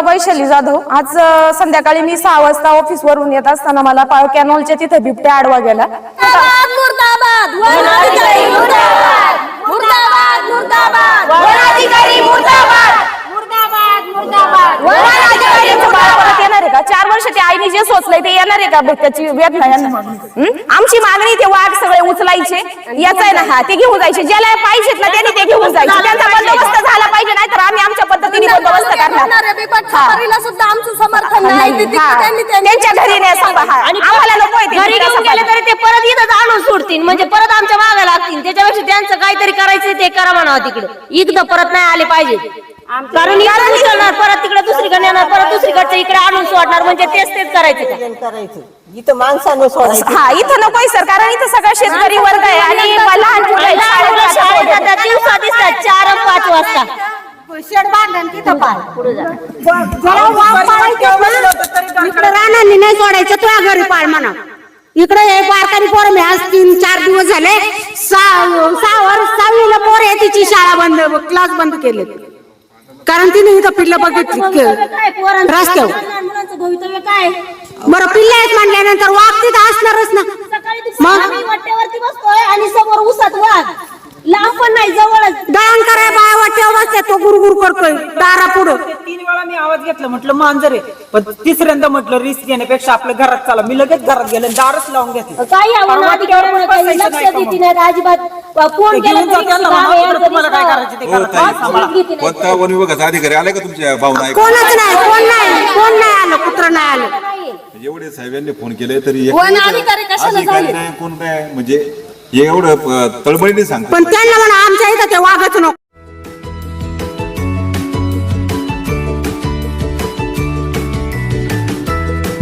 वैशाली जाधव आज अ, संध्याकाळी मी सहा वाजता ऑफिस वरून येत असताना मला पा- कॅनॉलच्या तिथे बिबट्या आडवा गेला. मुर्दाबाद मुर्दाबाद मुर्दाबाद मुर्दाबाद वनाधिकारी मुर्दाबाद परत येणार आहे का चार वर्ष ते आईने जे सोचलंय ते येणार आहे का त्याची वेदना यांना? आमची मागणी ते वाघ सगळे उचलायचे. याच आहे ना? हा ते घेऊन जायचे. ज्याला पाहिजेत ना त्यांनी ते घेऊन जायचे. त्यांचा बंदोबस्त झाला पाहिजे नाही तर आम्ही आमच्या पद्धतीने बंदोबस्त करणार. सुद्धा आमचं समर्थन नाही. ते तिकडे. त्यांनी त्यांनी- त्यांच्या घरी नाही हा. आम्हाला नकोय ते. घरी घेऊन. गेले तरी ते परत इथं आणून सोडतील. म्हणजे परत आमच्या मागे लागतील. त्याच्यापेक्षा त्यांचं काहीतरी करायचं ते करा म्हणावं तिकडे. एकदा परत नाही आले पाहिजे. कारण इकडे उचलणार परत तिकडे दुसरीकडे नेणार परत दुसरीकडचं इकडे आणून सोडणार म्हणजे तेच तेच करायचे का? करायचं इथं माणसानं सोडायचं. हा इथं नकोय सर कारण इथं सगळा शेतकरी वर्ग आहे आणि लहान मुलं आहेत, लहान मुलं शाळेत शाळेत जातात. जातात दिवसा दिसतात चार पाच वाजता. शेड बांधण तिथं पाय इकडे रानांनी नाही सोडायचं तुझ्या घरी पाळ म्हणा. इकडे हे बारकारी पोर मी आज तीन चार दिवस झाले सहा सहा वर्ष सहावीला पोर आहे तिची शाळा बंद क्लास बंद केले कारण तिने इथं पिल्लं बघितली रस्त्यावर. मुलांचं भवितव्य काय? बरं पिल्लं आहेत म्हणल्यानंतर वाघ तिथं असणारच ना. सकाळी मग? आम्ही वाट्यावरती बसतोय आणि समोर उसात वाघ. लांब पण नाही जवळच. दळण कराय बाया वाट्यावर बसते तो गुरगुर करतोय. दारा पुढं. तीन वेळा मी आवाज घेतला म्हटलं मांजर आहे. पण तिसऱ्यांदा म्हटलं रिस्क घेण्यापेक्षा आपल्या घरात चला. मी लगेच घरात गेले दारच लावून घेतलं. काही आव्हान काही लक्ष नाही देते नाही अजिबात. फोन केला घेऊन तरी तुम्हाला काय. करायचं ते हो करा. घेते नाही. कोणता वन विभागाचा अधिकारी आलाय का तुमच्या भावना ऐकून? कोणच नाही कोण नाही कोण नाही आलं कुत्र नाही आलं. एवढे साहेबांनी फोन केले तरी एक वन अधिकारी कशाला अधिकारी झाले? नाही कोण काय? म्हणजे हे एवढं अं, तळमळीने सांगतो पण त्यांना म्हणा आमच्या इथं ते वाघच नको.